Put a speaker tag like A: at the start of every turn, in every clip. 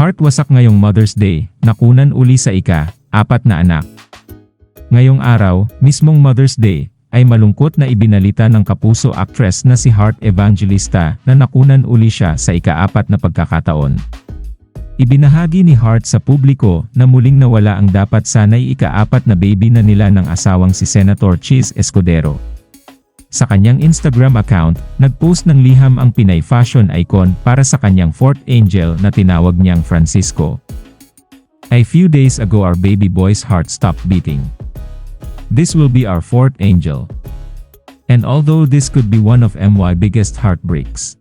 A: Heart wasak ngayong Mother's Day, nakunan uli sa ika, apat na anak. Ngayong araw, mismong Mother's Day, ay malungkot na ibinalita ng kapuso actress na si Heart Evangelista na nakunan uli siya sa ikaapat na pagkakataon. Ibinahagi ni Hart sa publiko na muling nawala ang dapat sanay ikaapat na baby na nila ng asawang si Senator Cheese Escudero. Sa kanyang Instagram account, nagpost ng liham ang Pinay fashion icon para sa kanyang fourth angel na tinawag niyang Francisco. A few days ago our baby boy's heart stopped beating. This will be our fourth angel. And although this could be one of MY biggest heartbreaks,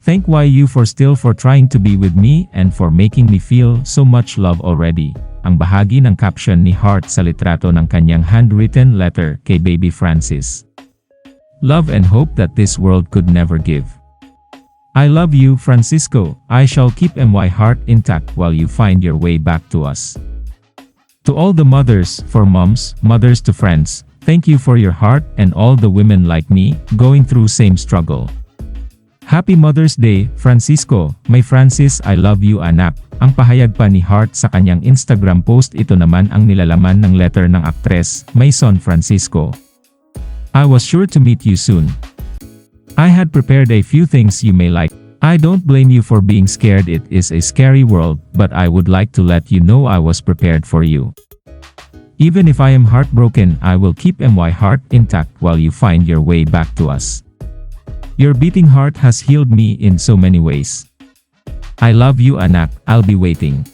A: Thank YU for still for trying to be with me and for making me feel so much love already. Ang bahagi ng caption ni Hart sa litrato ng kanyang handwritten letter kay Baby Francis. Love and hope that this world could never give. I love you, Francisco. I shall keep MY heart intact while you find your way back to us. To all the mothers, for moms, mothers to friends, thank you for your heart and all the women like me, going through same struggle. Happy Mother's Day, Francisco. May Francis, I love you anak. Ang pahayag pa ni Hart sa kanyang Instagram post ito naman ang nilalaman ng letter ng aktres, May son Francisco. I was sure to meet you soon. I had prepared a few things you may like. I don't blame you for being scared it is a scary world, but I would like to let you know I was prepared for you. Even if I am heartbroken I will keep my heart intact while you find your way back to us. Your beating heart has healed me in so many ways. I love you anak, I'll be waiting.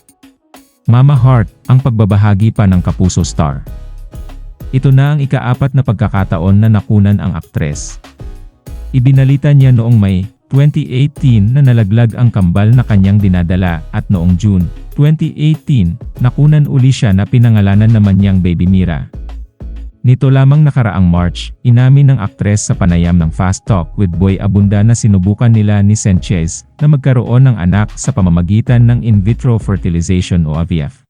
A: Mama Heart, ang pagbabahagi pa ng Kapuso Star. Ito na ang ikaapat na pagkakataon na nakunan ang aktres. Ibinalita niya noong May 2018 na nalaglag ang kambal na kanyang dinadala at noong June 2018, nakunan uli siya na pinangalanan naman niyang Baby Mira. Nito lamang nakaraang March, inamin ng aktres sa panayam ng Fast Talk with Boy Abunda na sinubukan nila ni Sanchez na magkaroon ng anak sa pamamagitan ng in vitro fertilization o IVF.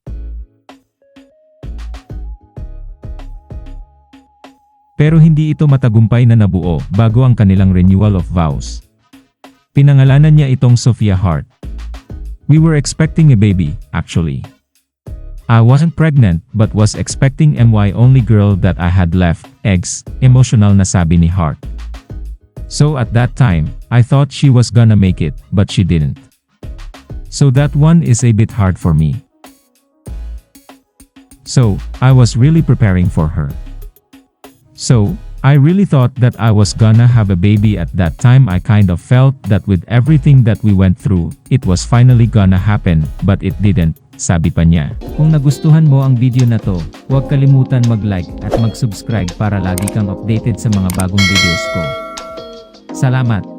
A: Pero hindi ito matagumpay na nabuo bago ang kanilang renewal of vows. Pinangalanan niya itong Sophia Hart. We were expecting a baby, actually. I wasn't pregnant but was expecting MY only girl that I had left, eggs, emotional na sabi ni Hart. So at that time, I thought she was gonna make it, but she didn't. So that one is a bit hard for me. So, I was really preparing for her. So, I really thought that I was gonna have a baby at that time I kind of felt that with everything that we went through, it was finally gonna happen, but it didn't, sabi pa niya.
B: Kung nagustuhan mo ang video na to, huwag kalimutan mag-like at mag-subscribe para lagi kang updated sa mga bagong videos ko. Salamat!